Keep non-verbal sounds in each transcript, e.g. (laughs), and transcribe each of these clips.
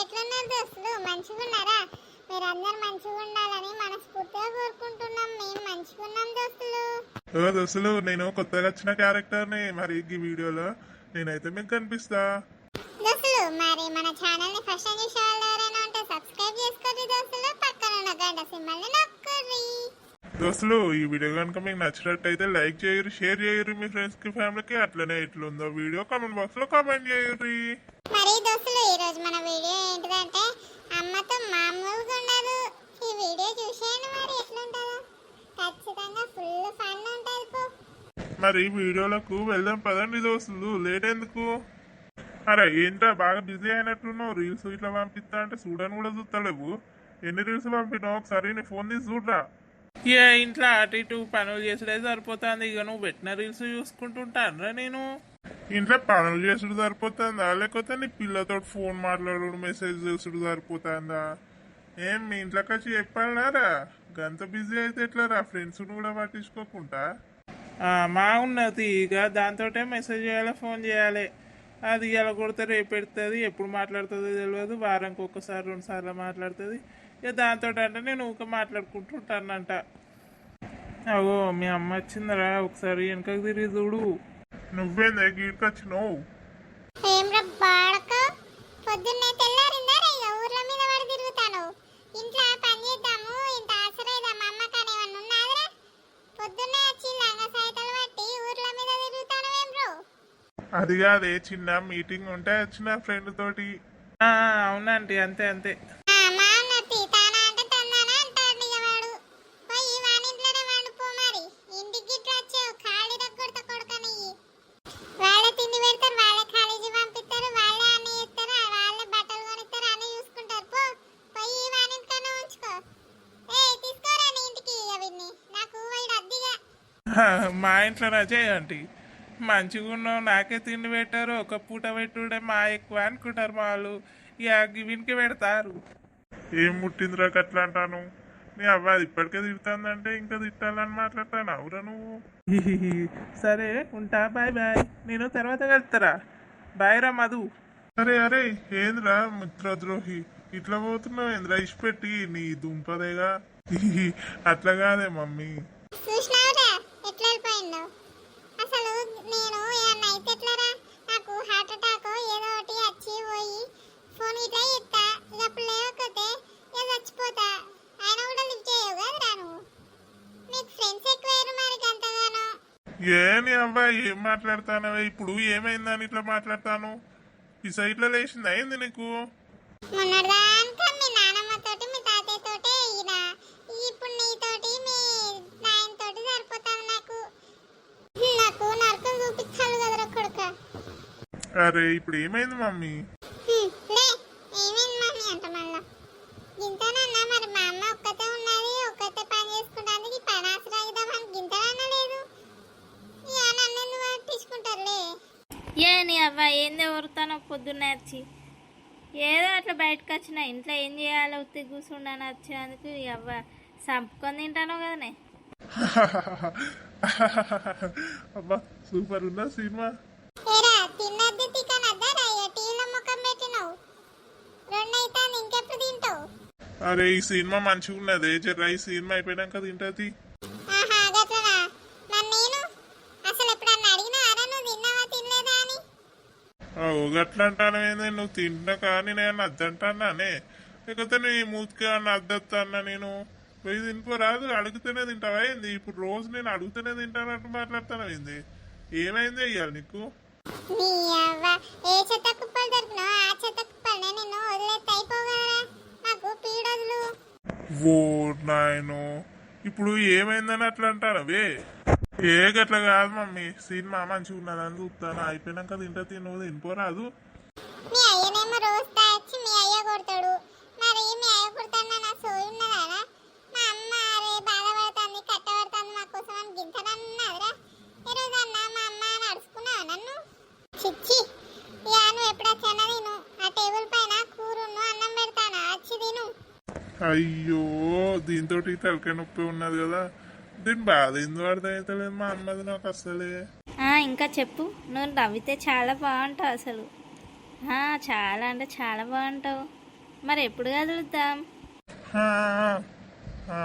ఎట్లున్నారు దోస్తులు మంచిగా ఉన్నారా మీరందరూ మంచిగా ఉండాలని మనస్ఫూర్తిగా కోరుకుంటున్నాం. మేము మంచిగా ఉన్నాం దోస్తులు. ఓ దోస్తులు నేను కొత్తగా వచ్చిన క్యారెక్టర్ని మరి ఈ వీడియోలో నేనైతే మీకు కనిపిస్తా. దోస్తులు మరి మన ఛానల్ని ఫస్ట్ టైం చూసే వాళ్ళు ఎవరైనా ఉంటే సబ్స్క్రైబ్ చేసుకోండి దోస్తులు. పక్కన ఉన్న గంట సింబల్ని నొక్కండి. దోస్తులు ఈ వీడియో కనుక మీకు నచ్చినట్టయితే లైక్ చేయరు షేర్ చేయరు మీ ఫ్రెండ్స్కి ఫ్యామిలీకి. అట్లనే ఎట్లుందో వీడియో కామెంట్ బాక్స్లో కామెంట్ చేయరు మరి దోస్తులు ఈ రోజు మన వీడియో ఏంటిదంటే అమ్మతో మామూలుగా ఉండదు ఈ వీడియో చూసేయండి మరి ఎట్లుంటుందో ఖచ్చితంగా ఫుల్ ఫన్ ఉంటుంది పో మరి వీడియోలకు వెళ్దాం పదండి దోస్తులు. లేట్ ఎందుకు? అరే ఏంట్రా బాగా బిజీ అయినట్టున్నావు. రీల్స్ ఇట్లా పంపిస్తా అంటే చూడని కూడా చూస్తలేవు ఎన్ని రీల్స్ పంపినావు? ఒకసారి నీ ఫోన్ తీసి చూడరా. ఇక ఇంట్లో అటు ఇటు పనులు చేసుడే సరిపోతుంది. ఇక నువ్వు పెట్టిన రీల్స్ చూసుకుంటుంటానరా నేను. ఇంట్లో పనులు చేసుడు సరిపోతుందా? లేకపోతే నీ పిల్లతో ఫోన్ మాట్లాడు మెసేజ్ చేసుడు సరిపోతుందా? ఏం మీ ఇంట్లోకి వచ్చి చెప్పాలన్నారా గంత బిజీ అయితే ఎట్లారా? ఫ్రెండ్స్ కూడా పట్టించుకోకుండా. మా ఉన్నది ఇక దాంతో మెసేజ్ చేయాలి ఫోన్ చేయాలి. అది ఎలా కొడితే రేపు పెడుతుంది ఎప్పుడు మాట్లాడుతుందో తెలియదు వారానికి ఒక్కసారి రెండు సార్లు మాట్లాడుతుంది. ఇక దాంతో అంటే నేను ఊక మాట్లాడుకుంటుంటానంట. అవో మీ అమ్మ వచ్చిందరా ఒకసారి వెనకకి తిరిగి చూడు. నువ్వేందే గీడికి అది కాదే చిన్న మీటింగ్ ఉంటే వచ్చిన ఫ్రెండ్ తోటి. ఆ, అవునంటీ అంతే అంతే. (laughs) మా ఇంట్లోనే వండుకో నాకు మంచిగా ఉన్నావు నాకే తిండి పెట్టారు ఒక పూట పెట్టుడే మా ఎక్కువ అనుకుంటారు మా వాళ్ళు ఇక వీనికి పెడతారు. ఏం ముట్టిందిరా అట్లా అంటాను? నీ అవ్వ అది ఇప్పటికే తిడుతుందంటే ఇంకా తిట్టాలని మాట్లాడతాను? అవురా నువ్వు. సరే ఉంటా బాయ్ బాయ్. నేను తర్వాత వెళ్తారా బాయ్ రా మధు. అరే అరే ఏంద్రా మిత్రద్రోహి ఇట్లా పోతున్నావు ఏంద్రా ఇచ్చిపెట్టి నీ దుంపదేగా? అట్లా కాదే మమ్మీ చూసినావురా ఎట్లా వెళ్ళిపోయిందో అసలు నేను ఏమన్నా అయితే ఎట్లారా? నాకు హార్ట్ అటాక్ ఏదో ఒకటి వచ్చి పోయి ఫోన్ ఇట్లా ఇస్తా ఇక అప్పుడు లేకపోతే ఇక చచ్చిపోతా. ఆయన కూడా లిఫ్ట్ చేయవు కదరా నువ్వు? నీకు ఫ్రెండ్స్ ఎక్కువయ్యారు మరి అంతగానో ఏ నీ అబ్బాయి ఏం మాట్లాడతానవే? ఇప్పుడు ఏమైందని ఇట్లా మాట్లాడతాను? ఈ సైట్లో లేచింది అయింది నీకు? మొన్నటిదాకా మీ నానమ్మతోటి మీ తాతయ్య తోటే ఇప్పుడు నీతోటి మీ నాయన తోటి సరిపోతావు నాకు నాకు నరకం చూపించాలి కదరా కొడుక. అరే ఇప్పుడు ఏమైంది మమ్మీ? లే ఏమైంది మమ్మీ అంట మళ్ళా? గింతనన్నా మరి మా అమ్మ ఒక్కతే ఉన్నది ఒక్కతే పని చేసుకుంటానికి పని ఆశ్రయిద్దామని గింతనన్నా లేదు. ఇక నన్ను ఎందుకు పట్టించుకుంటారులే ఏ నీ అవ్వ ఏందే వరుతానో పొద్దున్నే వచ్చి? ఏదో అట్లా బయటకు వచ్చిన ఇంట్లో ఏం చేయాలో ఉత్తి కూర్చుండాను వచ్చినందుకు ఈ అవ్వ సంపుకొని తింటాను కదనే? (laughs) అబ్బా సూపర్ ఉందా సినిమా? అరే ఈ సినిమా మంచిగా ఉన్నదే. జర ఈ సినిమా అయిపోయాక తింటది గట్లా అంటాను ఏంది? నువ్వు తింటా కానీ నేను అద్దంటానే లేకపోతే నీ మూతికి అద్దొస్తానా నేను? పోయి తినిపోరాదు అడుగుతూనే తింటావా ఏంది? ఇప్పుడు రోజు నేను అడుగుతూనే తింటానట్టు మాట్లాడతాను ఏంది ఏమైంది అయ్యాలి నీకు? నీ అవ్వ ఏ చెత్త కుప్పలు దొరికినా ఆ చెత్త కుప్పలనే నిన్ను వదిలేస్తే అయిపోగలరా నాకు పీడదులు. ఓ నాయను ఇప్పుడు ఏమైందని అట్లా అంటానవే ఏ గట్ల కాదు మమ్మీ సినిమా మంచిగా ఉన్నదని చూస్తాను. అయిపోయినాక తింటా తిను తినిపోరాదు మీ అయ్యనేమో రోజు తాచి మీ అయ్య కొడతాడు. మరి మీ అయ్య కొడతాడు నా సోయి మా అమ్మ అరే బాధపడుతుంది కట్టబడుతుంది మా కోసం అని గింతనన్నదిరా మా అమ్మ నడుచుకున్నావు నన్ను? చిచ్చి ఆ టేబుల్ పైన కూరును అన్నం పెడతానా? వచ్చి తిను. అయ్యో దీంతో తలకాయ నొప్పి ఉన్నది కదా. దీని బాధ ఎందుకు అర్థమవుతలేదు మా అమ్మది నాకు అసలే ఆ, ఇంకా చెప్పు. నువ్వు నవ్వితే చాలా బాగుంటావు అసలు. ఆ, చాలా అంటే చాలా బాగుంటావు. మరి ఎప్పుడు కదులుతాం? ఆ, ఆ,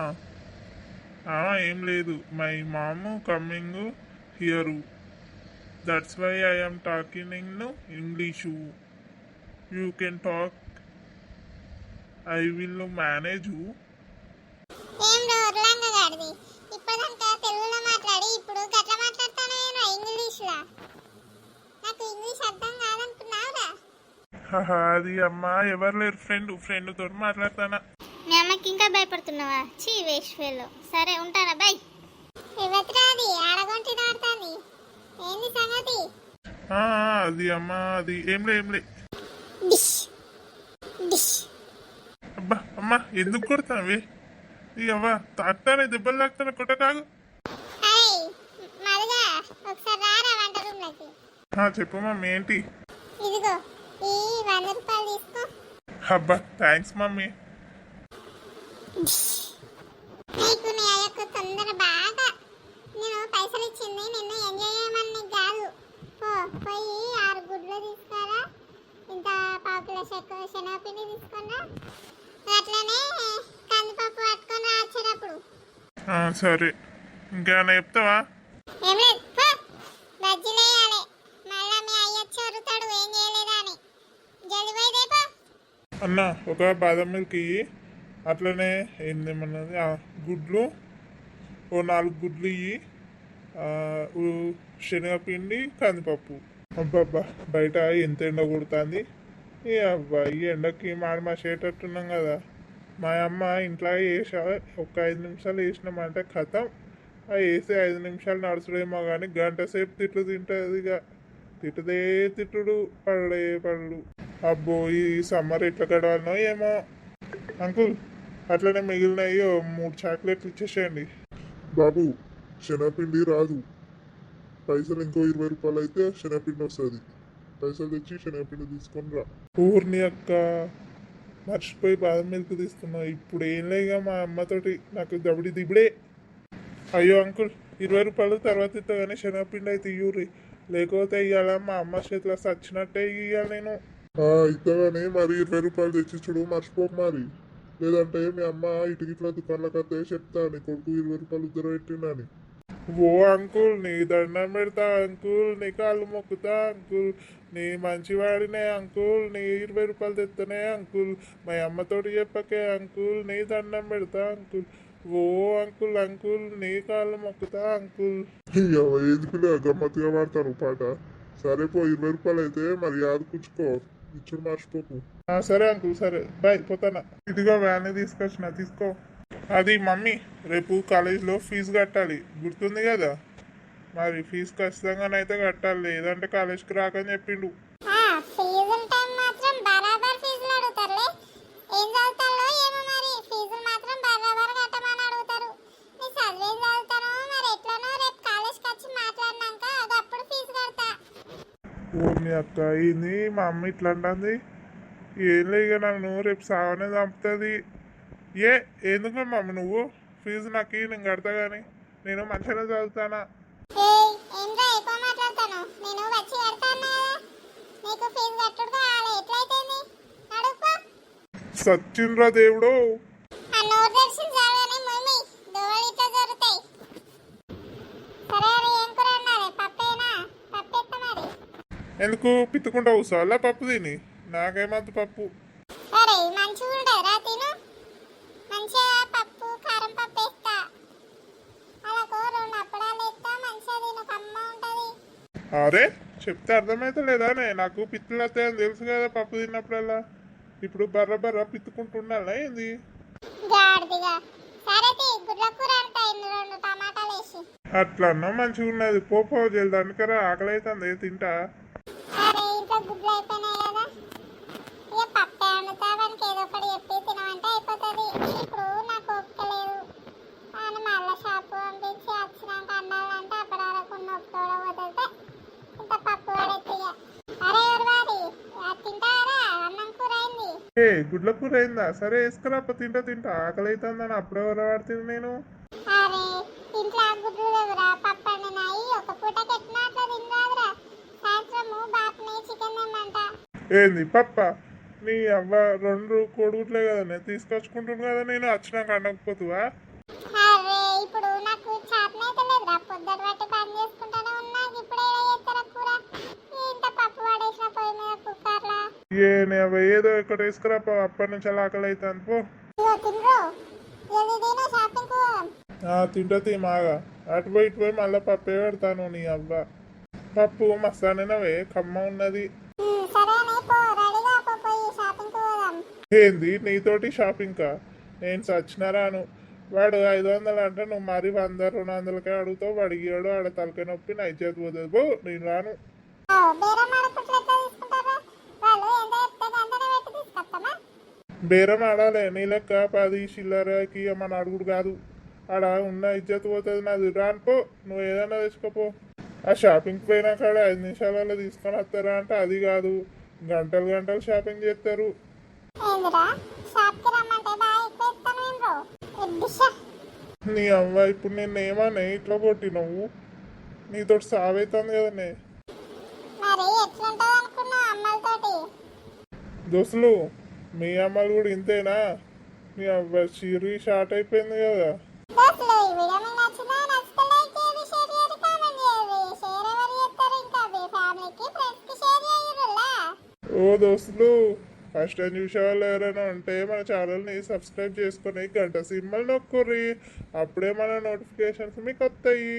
ఆ, ఏం లేదు. My mom coming here that's why I'm talking in English you can talk I will manage ఏం రోర్లంగా గాడిది. ఇప్పటిదాకా తెలుగులో మాట్లాడి ఇప్పుడు గట్ల మాట్లాడతాను నేను ఇంగ్లీష్లో. నాకు ఇంగ్లీష్ అర్థం కాదనుకున్నావురా అది అమ్మా ఎవరు లేరు ఫ్రెండ్ ఫ్రెండ్ తోటి మాట్లాడతానా. మీ అమ్మకి ఇంకా భయపడుతున్నావా? చీ వేష్వేలో సరే ఉంటానా బాయ్ ఇవత్రా అది ఆడగొంటి దాడుతుంది ఏంది సంగతి? ఆ, అది అమ్మా అది. ఏంలే ఏంలే డిష్. డిష్. అబ్బా అమ్మా ఎందుకు కొడతావే? ఈ అవ్వ తాకుతానే దెబ్బలు తాకుతానే కొట్ట కాదు అరే మరుగా ఒకసారి రారా వంట రూమ్లోకి? ఆ, చెప్పు మమ్మీ ఏంటి? ఇదిగో ఈ వంద రూపాయలు తీసుకో. అబ్బా థ్యాంక్స్ మమ్మీ నీ యొక్క తొందర బాగా నేను పైసలు ఇచ్చింది నిన్ను ఎంజాయ్ చేయమని నీకు కాదు పో పోయి ఆరు గుడ్లు తీసుకురా ఇంత శెక్క శనగపిండి తీసుకురా అట్లనే కందిపప్పు పట్టుకొని వచ్చేటప్పుడు సరే. ఇంకేమైనా చెప్తావా? ఏం లేదు. పో. బజ్జీలు వేయాలి మళ్ళా మీ అయ్య వచ్చి వరుతాడు ఏం చేయలేదా అని జల్ది పోయి దేపో అన్న ఒక బాదం మిల్క్ ఇయ్యి అట్లనే ఏందేమన్నది? ఆ, గుడ్లు. ఓ నాలుగు గుడ్లు ఇయ్యి. ఆ, శనగపిండి కందిపప్పు. అబ్బబ్బా బయట ఎంత ఎండ కొడుతుంది. ఏ అబ్బాయి ఈ ఎండకి మాడి మాసేటట్టున్నాం కదా. మా అమ్మ ఇంట్లో వేసా ఒక ఐదు నిమిషాలు వేసినామంటే కథం ఆ వేసే ఐదు నిమిషాలు నడుచుడేమో కానీ గంట సేపు తిట్లు తింటుంది ఇక తిట్టుదే తిట్టుడు పళ్ళే పళ్ళు అబ్బో ఈ సమ్మర్ ఎట్లా గడవాలనో ఏమో. అంకుల్ అట్లనే మిగిలినయ్యో మూడు చాక్లెట్లు ఇచ్చేసేయండి. బాబు శనగపిండి రాదు. పైసలు ఇంకో ఇరవై రూపాయలు అయితే శనగపిండి వస్తుంది. పైసలు తెచ్చి శనగపిండి తీసుకొని రా ఊరిని అక్క మర్చిపోయి బాదం మిల్క్ తీసుకున్నావు ఇప్పుడు ఏం లేక మా అమ్మతోటి. నాకు దబడి దిబడే. అయ్యో అంకుల్ ఇరవై రూపాయలు తర్వాత ఇస్తాగానే శనగపిండి అయితే ఇయ్యూరి లేకపోతే ఇవాళ మా అమ్మ చేతిలో సచ్చినట్టే ఇయ్యాలి నేను. ఆ, ఇద్దగానే మరి ఇరవై రూపాయలు తెచ్చి చూడు మర్చిపోకు మరి. లేదంటే మీ అమ్మ ఇటు ఇట్లా దుకాణాలకు వస్తే చెప్తా నీ కొడుకు ఇరవై రూపాయలు ఇద్దరు పెట్టిందని ఓ అంకుల్ నీ దండం పెడతా అంకుల్ నీ కాళ్ళు మొక్కుతా అంకుల్. నీ మంచివాడినే అంకుల్ నీ ఇరవై రూపాయలు తెత్తనే అంకుల్. మా అమ్మతోటి చెప్పకే అంకుల్ నీ దండం పెడతా అంకుల్. ఓ అంకుల్ అంకుల్ నీ కాళ్ళు మొక్కుతా అంకుల్. పిల్ల గమ్మత్తుగా వాడతారు పాట. సరే పో ఇరవై రూపాయలు అయితే మరి యాద కూర్చుకో ఇచ్చుడు మర్చిపోకు. సరే అంకుల్ సరే. బాయ్ పోతానా. ఇదిగో వ్యాన్ తీసుకొచ్చిన తీసుకో. అది మమ్మీ రేపు కాలేజీలో ఫీజు కట్టాలి. గుర్తుంది కదా? మరి ఫీజు ఖచ్చితంగానైతే కట్టాలి. లేదంటే కాలేజ్కి రాకని చెప్పిండు. ఓ మీ అక్క ఏంది మా అమ్మ ఇట్లా అంటుంది? ఏం లేక నన్ను రేపు సావనే చంపుతుంది. ఏ ఎందుకు మమ్మ నువ్వు? ఫీజు నాకు నేను కడతా కానీ నేను మంచిగానే చదువుతానా? సచ్చింద్రా దేవుడు. సరే ఎందుకు? పిత్తుకుంటా కూర్చోవాలా? పప్పు తిని. నాకేమద్దు పప్పు? సరే మంచిగా తిను. మంచిగా పప్పు కారం పప్పు వేస్తా. అలాగో రెండు అప్పడాలు వేస్తా మంచిగా తిను కమ్మ ఉంటుంది. అరే చెప్తే అర్థమైతే లేదానే నాకు పిత్తులు వస్తాయని తెలుసు కదా పప్పు తిన్నప్పుడల్లా. ఇప్పుడు బర్ర బర్ర పిత్తుకుంటుండాలా ఏంది? గాడిదిగా. సరే తీ గుడ్ల కూర అంట ఇన్ని రెండు టమాటాలు వేసి. అట్లన్నా మంచిగా ఉన్నది. పోపో జల్దానికరా ఆకలి అవుతుంది తింటా? అరే ఇంట్లో గుడ్లు అయిపోయినాయి కదా. ఇక పప్పే వండుతా వానికి ఏదో ఒకటి చెప్పి అయిపోతుంది. ఇప్పుడు నాకు ఓపిక లేదు. అని మళ్ళీ షాపు పంపించి వచ్చినాక అన్నాలంటే అప్పటి వరకు నొప్పుకోవడం ఇంత పప్పు పడేది అరే ఎవరు తింటారా అన్నం కూర అయింది ఏ గుడ్ల కూర అయిందా సరే వేసుకురాప తింటా తింటా. ఆకలి అవుతుందని అప్పుడే వాడుతుంది నేను. అరే ఇంట్లో గుడ్లు లేవురా పప్పు వండినాయి ఒక పూటకి ఎట్లా అట్లా తినరాదురా. సాయంత్రము బాపుని చికెన్ తెమ్మంట. ఏంది పప్ప? నీ అవ్వ రెండు కొడుకుట్లే కదా నేను తీసుకొచ్చుకుంటున్నాను కదా నేను వచ్చినాక అనకపోతువా అరే ఇప్పుడు నాకు చేతనైతే లేదురా. పొద్దుట బట్టి పని చేసుకుంటానే ఉన్నా ఇప్పుడు ఏడ చేస్తారా కూర? ఇంత పప్పు పడేసిన పొయ్యి మీద కుక్కర్లా? ఏ నీ అవ్వ ఏదో ఇక్కడ వేసుకురా పో, అప్పటి నుంచి అలా ఆకలి అవుతాను పో తింటా తీ మాగా. అటు పోయి ఇటు పోయి మళ్ళీ పప్పే పెడతాను నీ అవ్వ. పప్పు మస్తానవే కమ్మ ఉన్నది ఉమ్, సరే అని పో రెడీగా పో పోయి షాపింగ్ పోదాం ఏంది? నీతోటి షాపింగ్ కా నేను సచ్చినా రాను వాడు ఐదు వందలు అంటే నువ్వు మరి వంద రెండు వందలకే అడుగుతావు. వాడు ఇయ్యాడు ఆడ తలకాయ నొప్పి నా ఇచ్చేది పోతుంది. నేను రాను. బేరం ఆడాలి. నీ లెక్క పది చిల్లరకి ఏమన్నా అడుగుడు కాదు. ఆడ ఉన్న ఇజ్జత్ పోతుంది నాది రాను. పో నువ్వు ఏదైనా తెచ్చుకోపో. ఆ షాపింగ్ పోయినా కాడ ఐదు నిమిషాలలో తీసుకొని వస్తారా అంటే అది కాదు. గంటలు గంటలు షాపింగ్ చేస్తారు. ఏందిరా? షాప్కి రమ్మంటే బాగా ఎక్కువ ఇస్తాను ఏం రో ఎడ్డిషా నీ ఇప్పుడు నేను ఏమన్నా ఇట్లా కొట్టినవు. నీతో సావైతుంది కదనే. మరి ఎట్లుంటది అనుకున్నావు అమ్మలతోటి? దోస్తులు మీ అమ్మలు కూడా ఇంతేనా? మీ అవ్వ చీరి షార్ట్ అయిపోయింది కదా. దోస్తులు ఈ వీడియో మీకు నచ్చిందా నచ్చితే లైక్ చేయండి షేర్ చేయండి కామెంట్ చేయండి. షేర్ ఎవరు చేస్తారు ఇంకా? మీ ఫ్యామిలీకి ఫ్రెండ్స్కి షేర్ చేయరులా ఓ దోస్తులు ఫస్ట్ టైం చూసే వాళ్ళు ఎవరైనా ఉంటే మన ఛానల్ని సబ్స్క్రైబ్ చేసుకుని గంట సింబల్ నొక్కుర్రి. అప్పుడే మన నోటిఫికేషన్స్ మీకు వస్తాయి